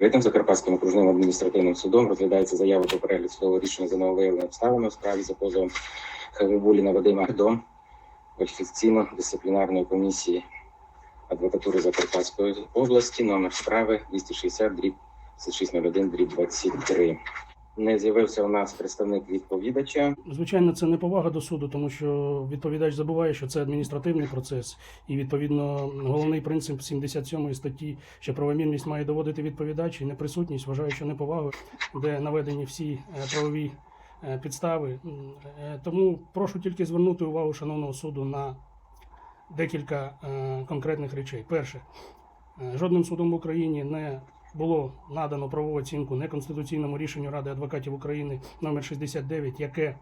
Витим Закарпатським окружним адміністративним судом розглядається заява про перегляд судового рішення за нововиявлені обставини у справі за позовом Хавибуліна Вадима до кваліфікаційно-дисциплінарної комісії адвокатури Закарпатської області, номер справи 260 дріб 6601, дріб 23. Не з'явився у нас представник відповідача. Звичайно, це неповага до суду, тому що відповідач забуває, що це адміністративний процес, і відповідно головний принцип 77 статті, що правомірність має доводити відповідач і неприсутність, вважаю, що неповагою, де наведені всі е, правові е, підстави. Е, Тому прошу тільки звернути увагу шановного суду на декілька конкретних речей. Перше, жодним судом в Україні не було надано правову оцінку неконституційному рішенню Ради адвокатів України номер 69, яке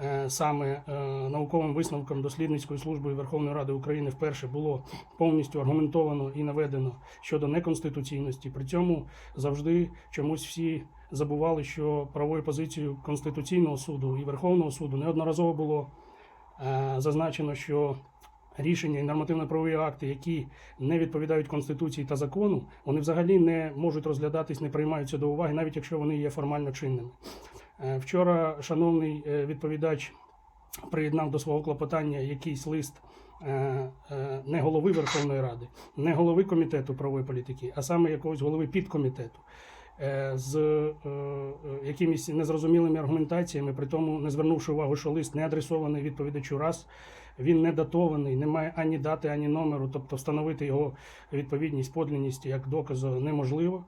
е, саме е, науковим висновком дослідницької служби Верховної Ради України вперше було повністю аргументовано і наведено щодо неконституційності. При цьому завжди чомусь всі забували, що правою позицією Конституційного суду і Верховного суду неодноразово було е, зазначено, що рішення і нормативно-правові акти, які не відповідають конституції та закону, вони взагалі не можуть розглядатись, не приймаються до уваги, навіть якщо вони є формально чинними. Е, Вчора шановний е, відповідач приєднав до свого клопотання якийсь лист е, не голови Верховної Ради, не голови комітету правової політики, а саме якогось голови підкомітету. Е, З е, е, якимись незрозумілими аргументаціями, при тому не звернувши увагу, що лист не адресований відповідачу раз, він не датований, немає ані дати, ані номеру, тобто встановити його відповідність, подлінність як доказу неможливо.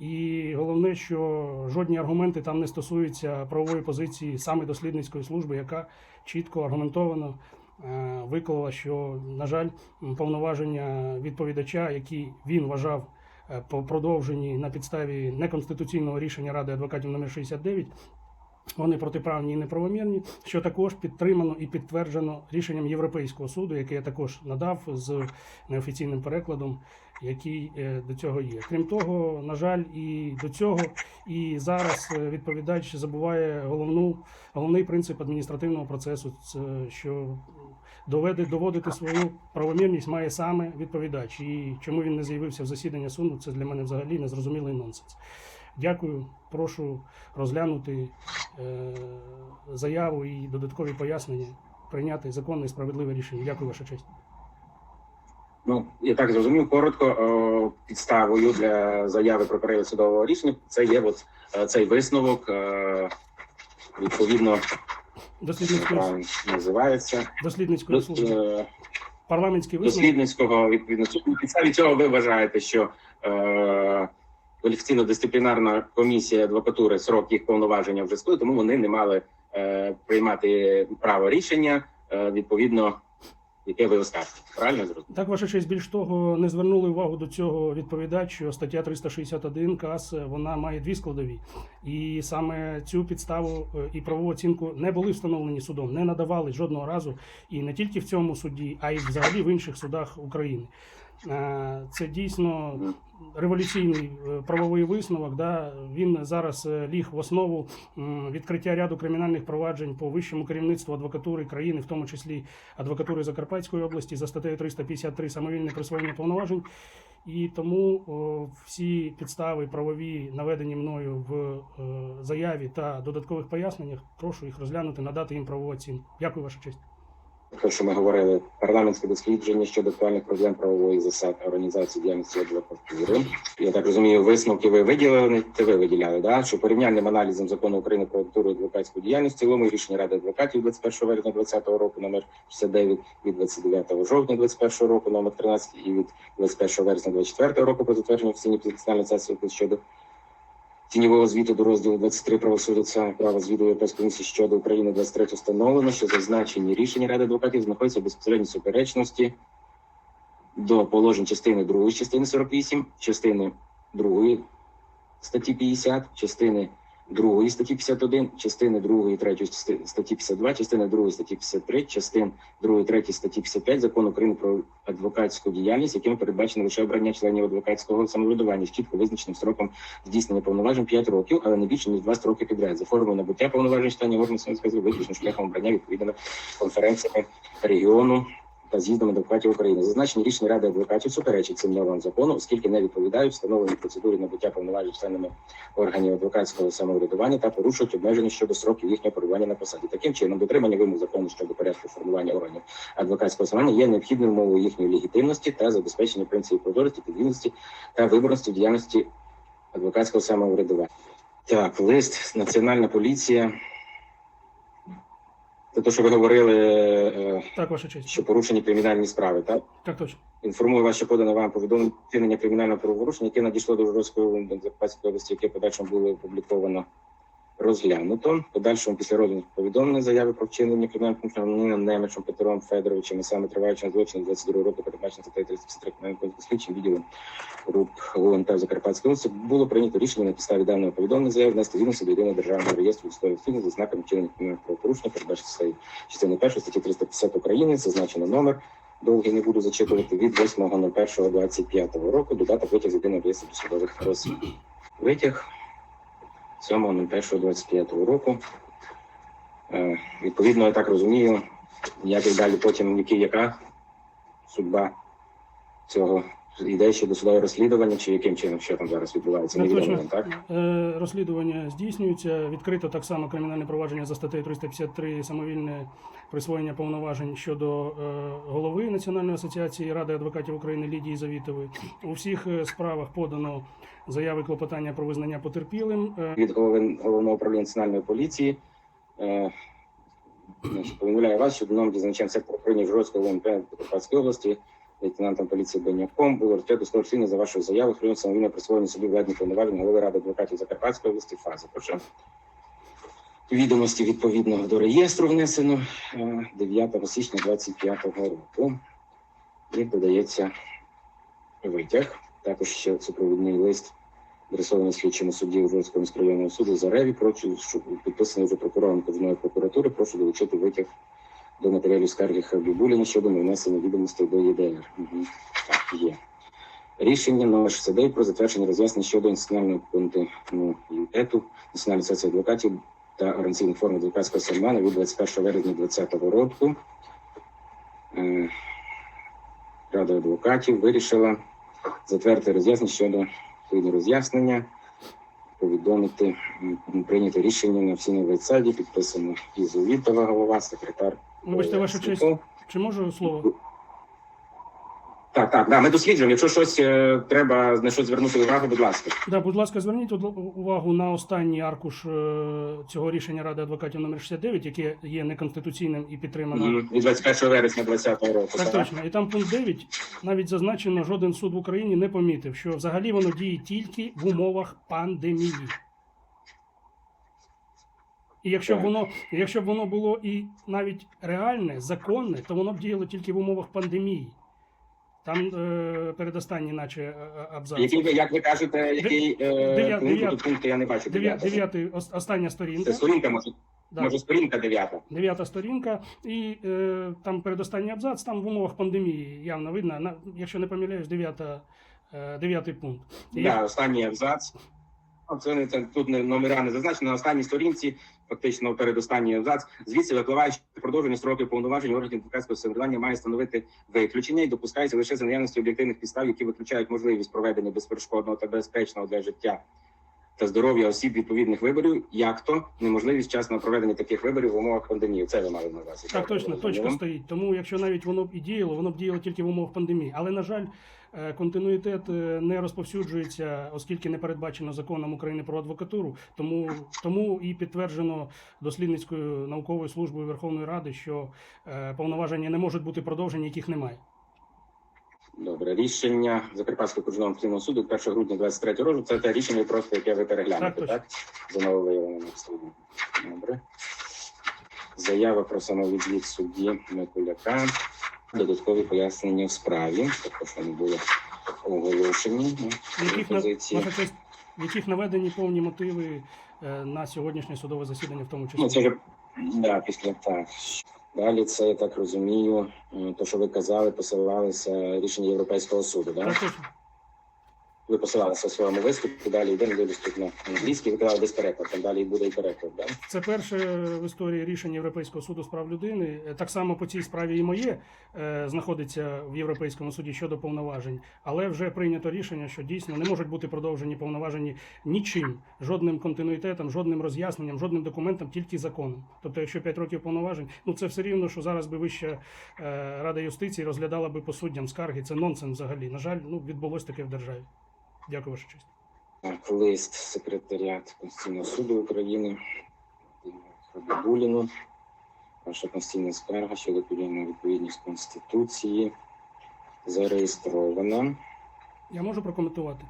І головне, що жодні аргументи там не стосуються правової позиції саме дослідницької служби, яка чітко аргументовано виклала, що, на жаль, повноваження відповідача, які він вважав продовжені на підставі неконституційного рішення Ради адвокатів номер 69, вони протиправні і неправомірні, що також підтримано і підтверджено рішенням Європейського суду, яке я також надав з неофіційним перекладом, який е, до цього є. Крім того, на жаль, і до цього, і зараз е, відповідач забуває головну головний принцип адміністративного процесу, що доведе доводити свою правомірність має саме відповідач. І чому він не з'явився в засідання суду, це для мене взагалі незрозумілий нонсенс. Дякую, прошу розглянути е, заяву і додаткові пояснення, прийняти законне і справедливе рішення. Дякую, ваша честь. Ну я так зрозумів, коротко підставою для заяви про перегляд судового рішення це є от е, цей висновок. е, Відповідно, Дослідницької, правильно називається дослідницької служби. Е, Парламентський висновок. дослідницького відповідно на підставі цього ви вважаєте, що е, кваліфікаційно-дисциплінарна комісія адвокатури срок їх повноваження вже сплив, тому вони не мали е, приймати право рішення е, відповідно, яке ви оскаржите. Правильно зрозуміло? Так, ваша честь, більш того, не звернули увагу до цього відповідач, що стаття 361 КАС вона має дві складові, і саме цю підставу е, і правову оцінку не були встановлені судом, не надавали жодного разу, і не тільки в цьому суді, а й взагалі в інших судах України. Е, Це дійсно революційний е, правовий висновок. Да? Він зараз е, ліг в основу відкриття ряду кримінальних проваджень по вищому керівництву адвокатури країни, в тому числі адвокатури Закарпатської області за статтею 353 самовільне присвоєння повноважень. І тому всі підстави правові наведені мною в заяві та додаткових поясненнях. Прошу їх розглянути, надати їм правову оцінку. Дякую, ваша честь. Те, що ми говорили, парламентське дослідження щодо актуальних проблем правової засад організації діяльності адвокатури. Я так розумію, висновки ви виділили, це ви виділяли, да? що порівняльним аналізом закону України про адвокатуру і адвокатську діяльність в цілому рішення Ради адвокатів 21 вересня 2020 року номер 69 від 29 жовтня 2021 року номер 13 і від 21 вересня 2024 року про затвердження офіційної позиціональної сесії щодо тіньового звіту до розділу 23 правосуддя та права звіту Європейської комісії щодо України 23 встановлено, що зазначені рішення Ради адвокатів знаходяться в безпосередній суперечності до положень частини 2 частини 48, частини 2 статті 50, частини 2 статті 51, частини 2 і 3 статті 52, частини 2 статті 53, частин 2 і 3 статті 55 Закону України про адвокатську діяльність, яким передбачено лише обрання членів адвокатського самоврядування з чітко визначеним строком здійснення повноважень 5 років, але не більше ніж 2 строки підряд. За формою набуття повноважень членів органів самоврядування виключно шляхом обрання відповідними конференціями регіону та з'їздом адвокатів України. Зазначені рішення ради адвокатів суперечать цим нормам закону, оскільки не відповідають встановленій процедурі набуття повноважень членами органів адвокатського самоврядування та порушують обмеження щодо сроків їхнього перебування на посаді. Таким чином, дотримання вимог закону щодо порядку формування органів адвокатського самоврядування є необхідною умовою їхньої легітимності та забезпечення принципів прозорості, підвільності та виборності в діяльності адвокатського самоврядування. Так, лист Національна поліція. Це те, що ви говорили, е, Так, ваша честь. що порушені кримінальні справи, так? Так точно. Інформую вас, що подано вам повідомлення вчинення кримінального правопорушення, яке надійшло до Жорстокої Закарпатської області, яке подальшому було опубліковано розглянуто. В Подальшому після розгляду повідомлення заяви про вчинення кримінального правопорушення Немечем Петром Федоровичем і саме триваючим злочином 22 року, передбачено статтею 353 кримінального слідчим відділом РУП ГУНП в Закарпатській області було прийнято рішення на підставі даного повідомлення заяви внести відомості до єдиного державного реєстру історії фільмів за знаком вчинення кримінального правопорушення, передбачено статтею частини 1 статті 350 України, зазначено номер довгий не буду зачитувати від 8.01.25 року додаток витяг з єдиного реєстру судових розслідувань. Витяг 7.01.25 року. Е, відповідно, я так розумію, як і далі потім які яка судьба цього йде ще до судового розслідування, чи яким чином що там зараз відбувається, точно. вам, так? Е, Розслідування здійснюється. Відкрито так само кримінальне провадження за статтею 353 самовільне присвоєння повноважень щодо е, голови Національної асоціації Ради адвокатів України Лідії Завітової. У всіх е, справах подано заяви клопотання про визнання потерпілим. Від голови головного управління національної поліції. Повідомляю вас, що дізначем сектору управління Жорстського ВНП Закарпатської області, лейтенантом поліції Беняком, було розглянуто скорочення за вашою заявою про самовільне присвоєння собі владні повноважень голови Ради адвокатів Закарпатської області фази. Прошу. Відомості відповідно до реєстру внесено е, 9 січня 25 року. І додається витяг. Також ще супровідний лист адресований слідчому судді Ужгородського міськрайонного суду Зареві, прошу, що підписаний вже прокурором окружної прокуратури, прошу долучити витяг до матеріалів скарги Хабібуліна щодо невнесення відомостей до ЄДР. Угу. Так, є. Рішення номер 69 про затвердження роз'яснень щодо інституціонального континуітету Національної асоціації адвокатів та організаційних форм адвокатського семена від 21 вересня 2020 року. Е, Рада адвокатів вирішила затвердити роз'яснення щодо відповідні роз'яснення, повідомити, прийняти рішення на офіційному вебсайті, підписано Ізовітова голова, секретар. Вибачте, ваша честь. Чи можу слово? Так, так, да, ми досліджуємо. Якщо щось е, треба на щось звернути увагу, будь ласка. Да, будь ласка, зверніть удл- увагу на останній аркуш е, цього рішення Ради адвокатів номер 69, яке є неконституційним і підтримано. Мгм. Від 21 вересня 2020 року. Так точно. І там пункт 9 навіть зазначено, жоден суд в Україні не помітив, що взагалі воно діє тільки в умовах пандемії. І якщо б воно, якщо б воно було і навіть реальне, законне, то воно б діяло тільки в умовах пандемії. Там е, передостанній, наче е, е, абзац. Який як ви кажете, який е, пункт, тут я не бачу. Дев'ятий, остання сторінка. Це сторінка, може, Да. може сторінка дев'ята. Дев'ята сторінка, і е, там передостанній абзац, там в умовах пандемії явно видно, на, якщо не помиляюсь, дев'ята, е, дев'ятий пункт. І Да, останній абзац. Ну, Це, не- це тут не номера не зазначено. На останній сторінці, фактично передостанній абзац. Звідси випливає, що продовження строків повноважень органів адвокатського самоврядування має становити виключення і допускається лише за наявності об'єктивних підстав, які виключають можливість проведення безперешкодного та безпечного для життя та здоров'я осіб відповідних виборів, як то неможливість вчасного проведення таких виборів в умовах пандемії. Це ви мали на увазі. Так, точно, точка стоїть. Тому, якщо навіть воно б і діяло, воно б діяло тільки в умовах пандемії. Але, на жаль, континуїтет е, не розповсюджується, оскільки не передбачено законом України про адвокатуру. Тому, тому і підтверджено дослідницькою науковою службою Верховної Ради, що е, повноваження не можуть бути продовжені, яких немає. Добре, рішення Закарпатського адміністративного суду 1 грудня 23 року. Це те рішення, просто яке ви переглянете, Так, так? За нововиявленим обставинами. Добре. Заява про самовідвід судді Микуляка. Додаткові пояснення в справі. Також вони були оголошені. ну, В яких, на, Позиції. честь, яких наведені повні мотиви е, на сьогоднішнє судове засідання, в тому числі. Ну, це вже да, після так. Далі це, я так розумію, е, то, що ви казали, посилалися рішення Європейського суду, так? Точно. Ви посилалися у своєму виступі, далі йде не виступ на англійській, ви без там далі буде і переклад, да? Це перше в історії рішення Європейського суду з прав людини. Так само по цій справі і моє е, знаходиться в Європейському суді щодо повноважень, але вже прийнято рішення, що дійсно не можуть бути продовжені повноважені нічим, жодним континуїтетом, жодним роз'ясненням, жодним документом, тільки законом. Тобто, якщо 5 років повноважень, ну це все рівно, що зараз би Вища е, Рада юстиції розглядала би по суддям скарги. Це нонсенс взагалі. На жаль, ну відбулось таке в державі. Дякую, ваша честь. Так, лист секретаріат Конституційного суду України Хабібуліну. Ваша конституційна скарга щодо підняття відповідність Конституції зареєстрована. Я можу прокоментувати.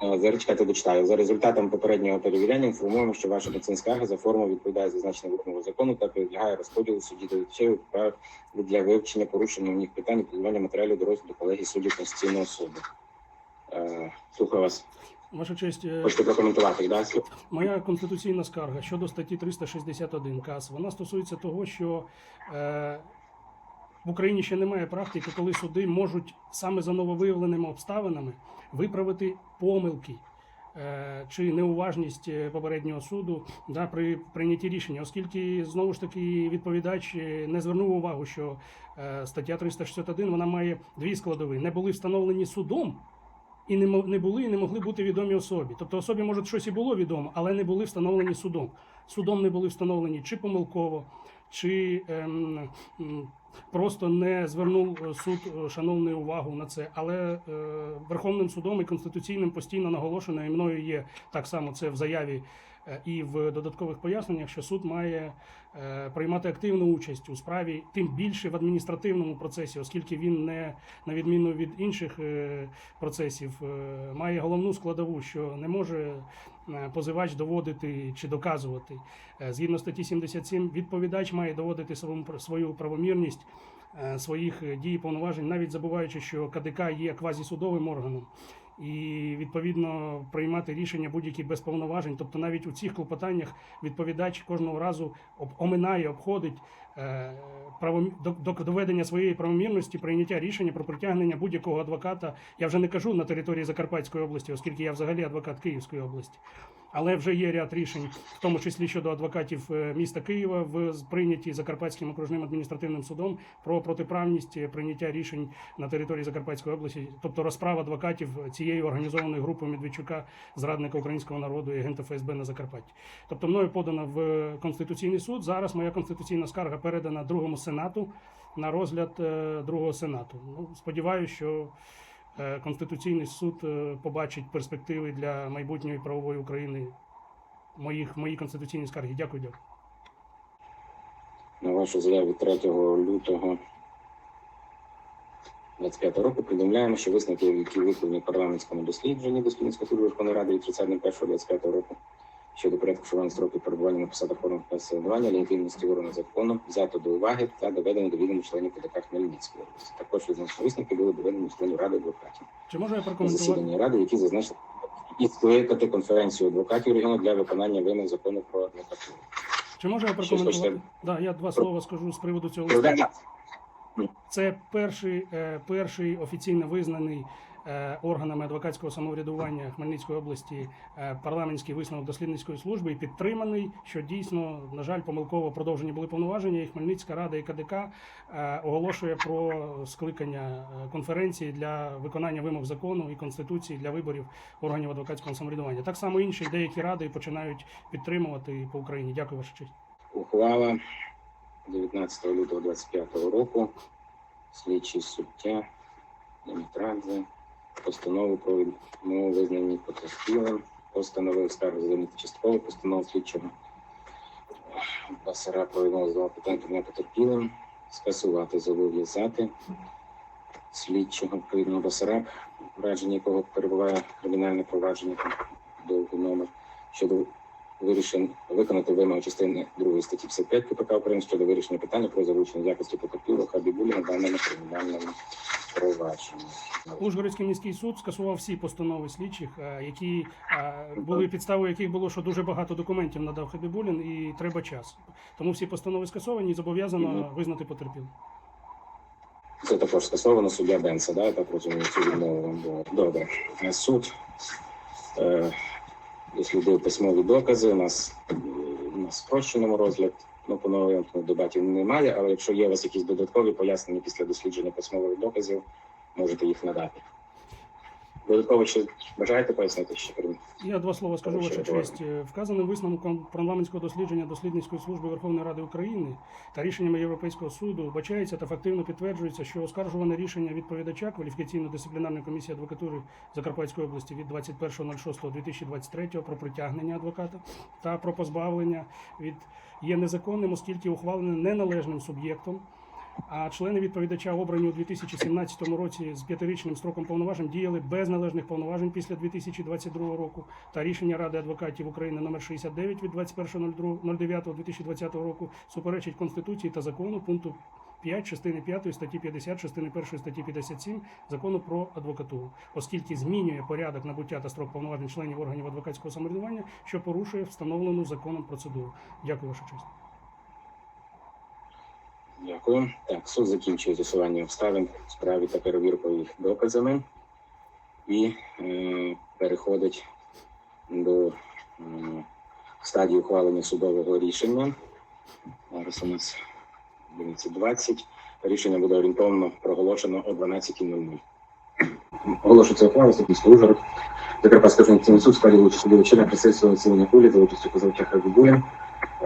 Зараз чекайте, дочитаю. За результатом попереднього перевіряння інформуємо, що ваша конституційна скарга за формою відповідає зазначеним вимогам закону та підлягає розподілу судді до відчаю для вивчення порушення в них питань і підготування матеріалів до розгляду колегії суддів Конституційного суду. Е, Слухаю вас. Ваша честь. е, Хочете прокоментувати, да? Моя конституційна скарга щодо статті 361 КАС, вона стосується того, що е, в Україні ще немає практики, коли суди можуть саме за нововиявленими обставинами виправити помилки. е, Чи неуважність е, попереднього суду да, при прийнятті рішення, оскільки знову ж таки відповідач не звернув увагу, що е, стаття 361 вона має дві складові: не були встановлені судом і не, не були і не могли бути відомі особі. Тобто особі, може, щось і було відомо, але не були встановлені судом. Судом не були встановлені чи помилково, чи ем, просто не звернув е, суд е, шановний увагу на це. Але е, Верховним судом і конституційним постійно наголошено, і мною є так само це в заяві. Е, І в додаткових поясненнях, що суд має е, приймати активну участь у справі, тим більше в адміністративному процесі, оскільки він не на відміну від інших е, процесів має головну складову, що не може позивач доводити чи доказувати. Згідно статті 77, відповідач має доводити свою, правомірність своїх дій і повноважень, навіть забуваючи, що КДК є квазісудовим органом. І відповідно приймати рішення будь-які без повноважень. Тобто навіть у цих клопотаннях відповідач кожного разу об- оминає, обходить. До, до доведення своєї правомірності, прийняття рішення про притягнення будь-якого адвоката. Я вже не кажу на території Закарпатської області, оскільки я взагалі адвокат Київської області. Але вже є ряд рішень, в тому числі щодо адвокатів е, міста Києва, в прийняті Закарпатським окружним адміністративним судом про протиправність е, прийняття рішень на території Закарпатської області, тобто розправа адвокатів цієї організованої групи Медведчука, зрадника українського народу і агента ФСБ на Закарпатті. Тобто мною подано в Конституційний суд. Зараз моя конституційна скарга передана другому сенату на розгляд е, другого сенату. Ну, сподіваюся, що е, Конституційний суд е, побачить перспективи для майбутньої правової України. Моїх мої конституційні скарги. Дякую, дякую. На вашу заяву 3 лютого 25 року повідомляємо, що висновки, які викладені в парламентському дослідженні дослідницької служби Верховної Ради від 30.01.25 року щодо порядку вшивання строків перебування на посадах органів самоврядування, легітимності органу закону, взято до уваги та доведено до відомо членів ПДК Хмельницької області. Також відносно висновки були доведені членів Ради адвокатів Чи можу я прокоментувати? засіданні Ради, які зазначили і скликати конференцію адвокатів регіону для виконання вимог закону про адвокатуру. Чи можу я прокоментувати? Да, я два слова скажу з приводу цього листа. Це перший, е, перший офіційно визнаний органами адвокатського самоврядування Хмельницької області е, парламентський висновок дослідницької служби і підтриманий, що дійсно, на жаль, помилково продовжені були повноваження. І Хмельницька рада і КДК е, оголошує про скликання е, конференції для виконання вимог закону і конституції для виборів органів адвокатського самоврядування. Так само інші деякі ради починають підтримувати по Україні. Дякую, ваша честь. ухвала 19 лютого 25 року. Слідчий суддя Дмитрадзе постанову про відмову визнані потерпілим. Постановив скаргу задовольнити частково постанову слідчого Басара про відмову з питань не потерпілим, скасувати, зобов'язати слідчого відповідного Басара, враження якого перебуває кримінальне провадження довгий номер щодо вирішень виконати вимоги частини 2 статті 55 КПК України щодо вирішення питання про залучення якості потерпілого Хабібулі на даному кримінальному провадженні. Ужгородський міський суд скасував всі постанови слідчих, е, які е, були підставою яких було, що дуже багато документів надав Хабібулін і треба час. Тому всі постанови скасовані і зобов'язано визнати потерпілим. Це також скасовано суддя Бенса, да? я так розумію, цю відмову вам було. Добре. Е, Суд е, дослідив письмові докази. У нас на спрощеному розгляд. Ну, по новому дебатів немає, але якщо є у вас якісь додаткові пояснення після дослідження письмових доказів, можете їх надати. Додатково ще бажаєте пояснити ще крім? Я два слова скажу, ваша честь. Е, Вказаним висновком парламентського дослідження дослідницької служби Верховної Ради України та рішеннями Європейського суду вбачається та фактивно підтверджується, що оскаржуване рішення відповідача кваліфікаційно-дисциплінарної комісії адвокатури Закарпатської області від 21.06.2023 про притягнення адвоката та про позбавлення від є незаконним, оскільки ухвалене неналежним суб'єктом. А члени відповідача, обрані у 2017 році з п'ятирічним строком повноважень, діяли без належних повноважень після 2022 року. Та рішення Ради адвокатів України номер 69 від 21.09.2020 року суперечить Конституції та закону пункту 5 частини 5 статті 50, частини 1 статті 57 закону про адвокатуру, оскільки змінює порядок набуття та строк повноважень членів органів адвокатського самоврядування, що порушує встановлену законом процедуру. Дякую, ваша честь. Дякую. Так, суд закінчує з'ясування обставин в справі та перевіркою їх доказами і е, переходить до е, стадії ухвалення судового рішення. Зараз у нас 11.20. Рішення буде орієнтовно проголошено о 12.00. Оголошується ухвала Стопільський Ужгород. Закарпатський Конституційний суд складі участі судовичина присутствує оцінення кулі за участю позивача Хабібуля.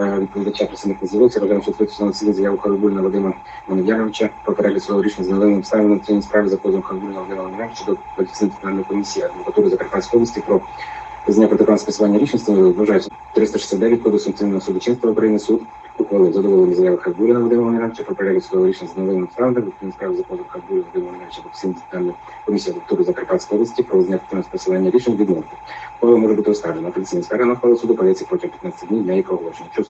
Відповідача представник не з'явився, розглянувши відповідь на цілі заяву Харибульна Вадима Манедяровича про перегляд свого рішення з наливним обставинам в цій справі за позовом Харибульна Вадима Манедяровича до Кваліфікаційної комісії адвокатури Закарпатської області про визнання протоколу скасування встановив, вважається 369 Кодексу Конституційного судочинства України суд ухвалив задоволення заяви Харибуліна Вадима Манедяровича про перегляд свого рішення з наливним обставинам в справі за позовом Харибуліна Вадима Манедяровича до Кваліфікаційної комісії адвокатури Закарпатської області про визнання протоколу скасування рішень відмовити. Ухвала може бути оскаржена. Апеляційна скарга на ухвалу суду подається протягом 15 днів для її проголошення. Якщо